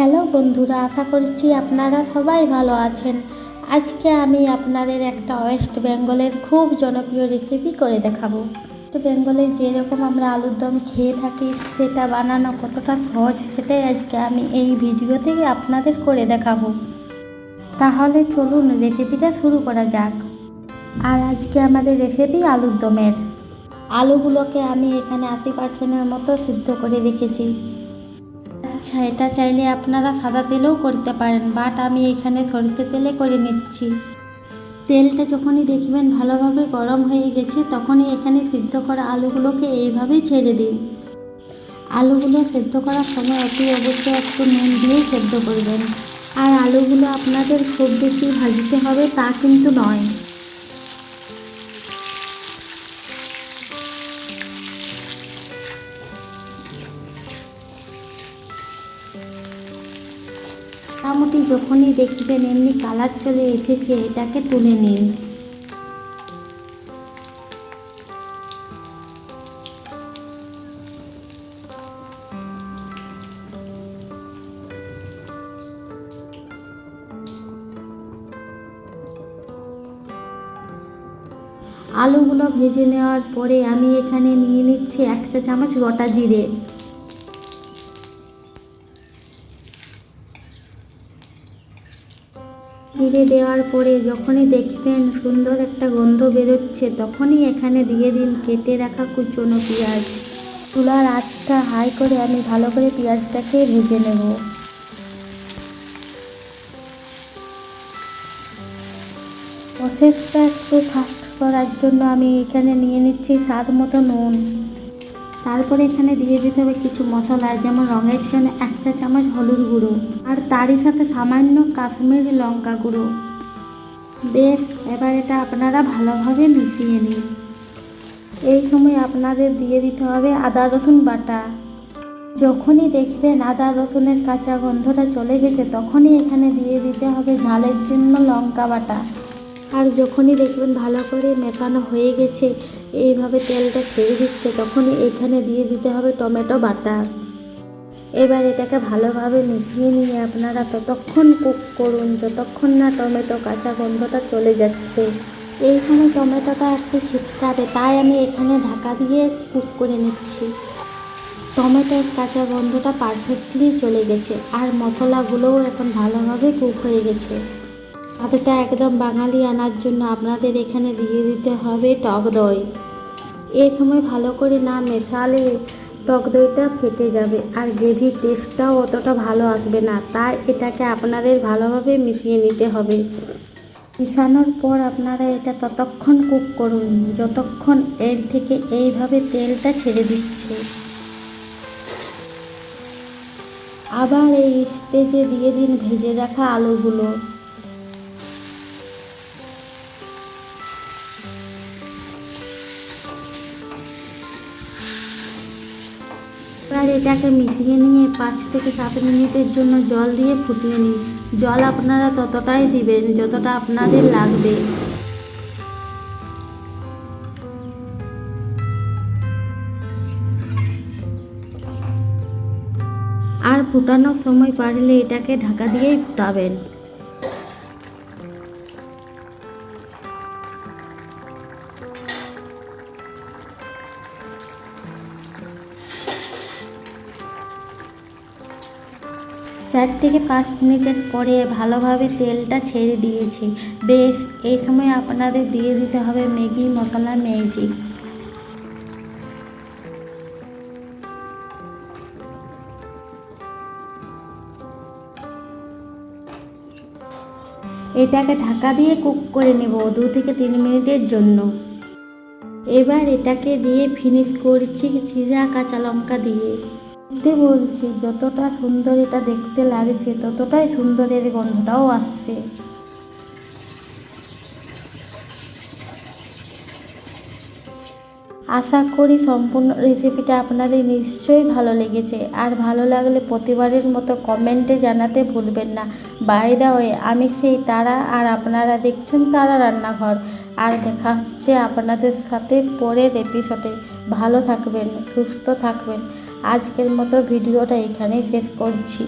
Hello বন্ধুরা, আশা করছি আপনারা সবাই ভালো আছেন। আজকে আমি আপনাদের একটা ওয়েস্ট বেঙ্গলের খুব জনপ্রিয় রেসিপি করে দেখাবো। তো বেঙ্গলে যেরকম আমরা আলুর দম খেয়ে থাকি, সেটা বানানো কতটা সহজ, সেটাই আজকে আমি এই ভিডিও থেকে আপনাদের করে দেখাবো। তাহলে চলুন রেসিপিটা শুরু করা যাক। আর আজকে আমাদের রেসিপি আলুর দমের। আলুগুলোকে আমি এখানে আশি পার্সেন্টের মতো সিদ্ধ করে রেখেছি। আচ্ছা এটা চাইলে আপনারা সাদা তেলেও করতে পারেন বাট আমি এখানে সরষে তেলে করে নিচ্ছি। তেলটা যখনই দেখবেন ভালোভাবে গরম হয়ে গেছে, তখনই এখানে সিদ্ধ করা আলুগুলোকে এইভাবেই ছেড়ে দিন। আলুগুলো সেদ্ধ করার সময় অতি অবশ্যই একটু নুন দিয়ে সেদ্ধ করবেন। আর আলুগুলো আপনাদের খুব বেশি ভাজতে হবে তা কিন্তু নয়। মোটামুটি যখনই দেখবেন এমনি কালার চলে এসেছে, এটাকে তুলে নিন। আলুগুলো ভেজে নেওয়ার পরে আমি এখানে নিয়ে নিচ্ছি এক চা চামচ গোটা জিরে। জিরে দেওয়ার পরে যখনই দেখবেন সুন্দর একটা গন্ধ বেরোচ্ছে, তখনই এখানে দিয়ে দিন কেটে রাখা কুচনো পেঁয়াজ। চুলার আঁচটা হাই করে আমি ভালো করে পেঁয়াজটাকে ভেজে নেব। প্রসেসটা একটু ফাস্ট করার জন্য আমি এখানে নিয়ে নিচ্ছি স্বাদ মতো নুন। তারপরে এখানে দিয়ে দিতে হবে কিছু মশলা, যেমন রঙের জন্য এক চা চামচ হলুদ গুঁড়ো আর তারই সাথে সামান্য কাশ্মীরি লঙ্কা গুঁড়ো। বেশ, এবার এটা আপনারা ভালোভাবে মিশিয়ে নিন। এই সময় আপনাদের দিয়ে দিতে হবে আদা, রসুন বাটা। যখনই দেখবেন আদা, রসুনের কাঁচা গন্ধটা চলে গেছে, তখনই এখানে দিয়ে দিতে হবে ঝালের জন্য লঙ্কা বাটা। আর যখনই দেখবেন ভালো করে মেশানো হয়ে গেছে, এইভাবে তেলটা ছেড়ে দিচ্ছে, তখনই এখানে দিয়ে দিতে হবে টমেটো বাটা। এবার এটাকে ভালোভাবে মিশিয়ে নিয়ে আপনারা ততক্ষণ কুক করুন, যতক্ষণ না টমেটো কাঁচা গন্ধটা চলে যাচ্ছে। এইখানে টমেটোটা একটু ছিটকাবে, তাই আমি এখানে ঢাকা দিয়ে কুক করে নিচ্ছি। টমেটোর কাঁচা গন্ধটা পারফেক্টলি চলে গেছে, আর মশলাগুলোও এখন ভালোভাবে কুক হয়ে গেছে। স্বাদটা একদম বাঙালি আনার জন্য আপনাদের এখানে দিয়ে দিতে হবে টক দই। এই সময় ভালো করে না মেশালে টক দইটা ফেটে যাবে আর গ্রেভির টেস্টটাও অতটা ভালো আসবে না। তাই এটাকে আপনাদের ভালোভাবে মিশিয়ে নিতে হবে। মিশানোর পর আপনারা এটা ততক্ষণ কুক করুন। যতক্ষণ এর থেকে এইভাবে তেলটা ছেড়ে দিচ্ছে। আবার এই স্টেজে দিয়ে দিন ভেজে রাখা আলুগুলো। এবার এটাকে মিশিয়ে নিয়ে পাঁচ থেকে সাত মিনিটের জন্য জল দিয়ে ফুটিয়ে নিন। জল আপনারা ততটাই দিবেন যতটা আপনাদের লাগবে। আর ফুটানোর সময় পারলে এটাকে ঢাকা দিয়েই ফুটাবেন। চার থেকে পাঁচ মিনিটের পরে ভালোভাবে তেলটা ছেড়ে দিয়েছি। বেশ, এই সময় আপনাদের দিয়ে দিতে হবে ম্যাগি, মশলা ম্যাজিক এটাকে ঢাকা দিয়ে কুক করে নেব দু থেকে তিন মিনিটের জন্য। এবার এটাকে দিয়ে ফিনিশ করছি চিরা কাঁচা লঙ্কা দিয়ে। সত্যি বলছি যতটা সুন্দর এটা দেখতে লাগছে ততটাই সুন্দরের গন্ধটাও আসছে। আশা করি সম্পূর্ণ রেসিপিটা আপনাদের নিশ্চয়ই ভালো লেগেছে। আর ভালো লাগলে প্রতিবারের মতো কমেন্টে জানাতে ভুলবেন না। বাই দা ওয়ে আমি সেই তারা আর আপনারা দেখছেন তারা রান্নাঘর। আর দেখা হচ্ছে আপনাদের সাথে পরের এপিসোডে ভালো থাকবেন, সুস্থ থাকবেন। আজকের মতো ভিডিওটা এখানেই শেষ করছি।